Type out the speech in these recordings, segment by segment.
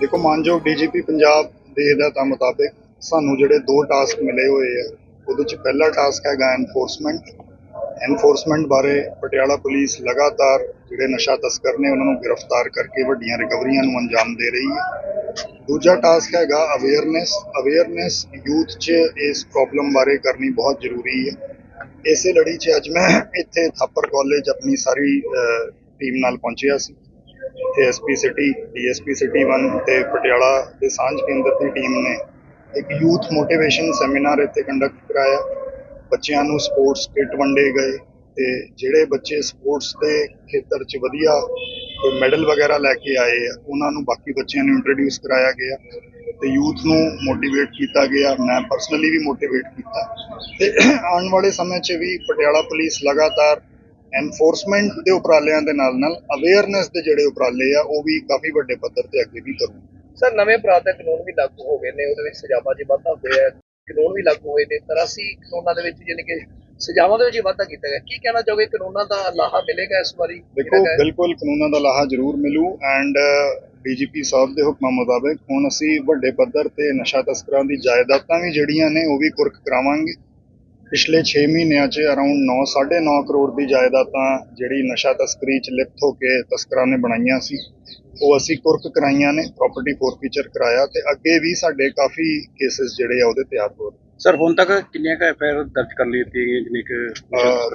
ਦੇਖੋ ਮਾਨਯੋਗ ਡੀਜੀਪੀ ਪੰਜਾਬ ਦੇ ਹਦਾਇਤਾਂ ਮੁਤਾਬਿਕ ਸਾਨੂੰ ਜਿਹੜੇ ਦੋ ਟਾਸਕ ਮਿਲੇ ਹੋਏ ਆ, ਉਹਦੇ ਚ ਪਹਿਲਾ ਟਾਸਕ ਹੈਗਾ ਐਨਫੋਰਸਮੈਂਟ ਐਨਫੋਰਸਮੈਂਟ ਬਾਰੇ ਪਟਿਆਲਾ ਪੁਲਿਸ ਲਗਾਤਾਰ ਜਿਹੜੇ ਨਸ਼ਾ ਤਸਕਰ ਨੇ ਉਹਨਾਂ ਨੂੰ ਗ੍ਰਿਫਤਾਰ ਕਰਕੇ ਵੱਡੀਆਂ ਰਿਕਵਰੀਆਂ ਨੂੰ ਅੰਜਾਮ ਦੇ ਰਹੀ ਹੈ। ਦੂਜਾ ਟਾਸਕ ਹੈਗਾ ਅਵੇਅਰਨੈਸ ਅਵੇਅਰਨੈਸ ਯੂਥ 'ਚ ਇਸ ਪ੍ਰੋਬਲਮ ਬਾਰੇ ਕਰਨੀ ਬਹੁਤ ਜ਼ਰੂਰੀ ਹੈ। ਇਸੇ ਲੜੀ 'ਚ ਅੱਜ ਮੈਂ ਇੱਥੇ ਥਾਪਰ ਕਾਲਜ ਆਪਣੀ ਸਾਰੀ ਟੀਮ ਨਾਲ ਪਹੁੰਚਿਆ ਸੀ। ਤੇ ਐਸਪੀ ਸਿਟੀ ਡੀਐਸਪੀ ਸਿਟੀ 1 ਤੇ ਪਟਿਆਲਾ ਦੇ ਸਾਂਝ ਕੇਂਦਰ ਦੀ ਟੀਮ ਨੇ ਇੱਕ ਯੂਥ ਮੋਟੀਵੇਸ਼ਨ ਸੈਮੀਨਾਰ ਇੱਥੇ ਕੰਡਕਟ ਕਰਾਇਆ। ਬੱਚਿਆਂ ਨੂੰ ਸਪੋਰਟਸ ਕਿੱਟ ਵੰਡੇ ਗਏ ਤੇ ਜਿਹੜੇ ਬੱਚੇ ਸਪੋਰਟਸ ਦੇ ਖੇਤਰ 'ਚ ਵਧੀਆ ਕੋਈ ਮੈਡਲ ਵਗੈਰਾ ਲੈ ਕੇ ਆਏ ਆ, ਉਹਨਾਂ ਨੂੰ ਬਾਕੀ ਬੱਚਿਆਂ ਨੂੰ ਇੰਟਰੋਡਿਊਸ ਕਰਾਇਆ ਗਿਆ ਤੇ ਯੂਥ ਨੂੰ ਮੋਟੀਵੇਟ ਕੀਤਾ ਗਿਆ। ਮੈਂ ਪਰਸਨਲੀ ਵੀ ਮੋਟੀਵੇਟ ਕੀਤਾ। ਤੇ ਆਉਣ ਵਾਲੇ ਸਮੇਂ 'ਚ ਵੀ ਪਟਿਆਲਾ ਪੁਲਿਸ ਲਗਾਤਾਰ ਐਨਫੋਰਸਮੈਂਟ ਦੇ ਉਪਰਾਲਿਆਂ ਦੇ ਨਾਲ ਨਾਲ ਅਵੇਅਰਨੈਸ ਦੇ ਜਿਹੜੇ ਉਪਰਾਲੇ ਆ ਉਹ ਵੀ ਕਾਫੀ ਵੱਡੇ ਪੱਧਰ ਤੇ ਅੱਗੇ ਵੀ ਕਰੂ ਸਰ ਨਵੇਂ ਅਪਰਾਧਿਕ ਕਾਨੂੰਨ ਵੀ ਲਾਗੂ ਹੋ ਗਏ ਨੇ ਉਹਦੇ ਵਿੱਚ ਸਜ਼ਾਵਾਂ 'ਚ ਵਾਧਾ ਹੋਇਆ ਹੈ ਕਾਨੂੰਨ ਵੀ ਲਾਗੂ ਹੋਏ ਨੇ 83 ਕਾਨੂੰਨਾਂ ਦੇ ਵਿੱਚ ਯਾਨੀ ਕਿ ਸਜ਼ਾਵਾਂ ਦੇ ਵਿੱਚ ਵਾਧਾ ਕੀਤਾ ਗਿਆ। ਕੀ ਕਹਿਣਾ ਚਾਹੋਗੇ ਕਾਨੂੰਨਾਂ ਦਾ ਲਾਹਾ ਮਿਲੇਗਾ ਇਸ ਵਾਰੀ? ਦੇਖੋ ਬਿਲਕੁਲ ਕਾਨੂੰਨਾਂ ਦਾ ਲਾਹਾ ਜ਼ਰੂਰ ਮਿਲੂ ਐਂਡ ਡੀਜੀਪੀ ਸਾਹਿਬ ਦੇ ਹੁਕਮਾਂ ਮੁਤਾਬਕ ਹੁਣ ਅਸੀਂ ਵੱਡੇ ਪੱਧਰ ਤੇ ਨਸ਼ਾ ਤਸਕਰਾਂ ਦੀ ਜਾਇਦਾਦਾਂ ਵੀ ਜਿਹੜੀਆਂ ਨੇ ਉਹ ਵੀ ਕੁਰਕ ਕਰਾਵਾਂਗੇ। ਪਿਛਲੇ 6 ਮਹੀਨਿਆਂ 'ਚ ਅਰਾਊਂਡ 9 9.5 ਕਰੋੜ ਦੀ ਜਾਇਦਾਦਾਂ ਜਿਹੜੀ ਨਸ਼ਾ ਤਸਕਰੀ 'ਚ ਲਿਪਤ ਹੋ ਕੇ ਤਸਕਰਾਂ ਨੇ ਬਣਾਈਆਂ ਸੀ ਉਹ ਅਸੀਂ ਕੁਰਕ ਕਰਾਈਆਂ ਨੇ ਪ੍ਰਾਪਰਟੀ ਫੋਰਫੀਚਰ ਕਰਾਇਆ ਤੇ ਅੱਗੇ ਵੀ ਸਾਡੇ ਕਾਫੀ ਕੇਸਿਸ ਜਿਹੜੇ ਆ ਉਹਦੇ ਤਿਆਰ ਹੋ ਰਹੇ ਸਰ ਹੁਣ ਤੱਕ ਕਿੰਨੀਆਂ ਕੁ ਐਫਆਈਆਰ ਦਰਜ ਕਰ ਲਈਆਂ ਗਈਆਂ ਜਿੰਨੇ ਕਿ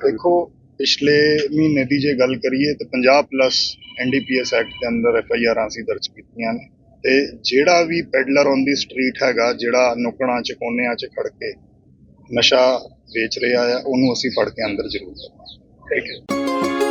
ਦੇਖੋ ਪਿਛਲੇ ਮਹੀਨੇ ਦੀ ਜੇ ਗੱਲ ਕਰੀਏ ਤੇ 50 ਪਲੱਸ ਐਨਡੀਪੀਐਸ ਐਕਟ ਦੇ ਅੰਦਰ ਐਫਆਈਆਰਾਂ ਅਸੀਂ ਦਰਜ ਕੀਤੀਆਂ ਨੇ ਤੇ ਜਿਹੜਾ ਵੀ ਪੈਡਲਰ ਔਨ ਦੀ ਸਟਰੀਟ ਹੈਗਾ ਜਿਹੜਾ ਨੁਕੜਾਂ 'ਚ ਕੋਨਿਆਂ 'ਚ ਖੜ ਕੇ ਨਸ਼ਾ ਵੇਚ ਰਿਹਾ ਆ ਉਹਨੂੰ ਅਸੀਂ ਫੜ ਕੇ ਅੰਦਰ ਜ਼ਰੂਰ ਕਰਾਂਗੇ ਥੈਂਕ ਯੂ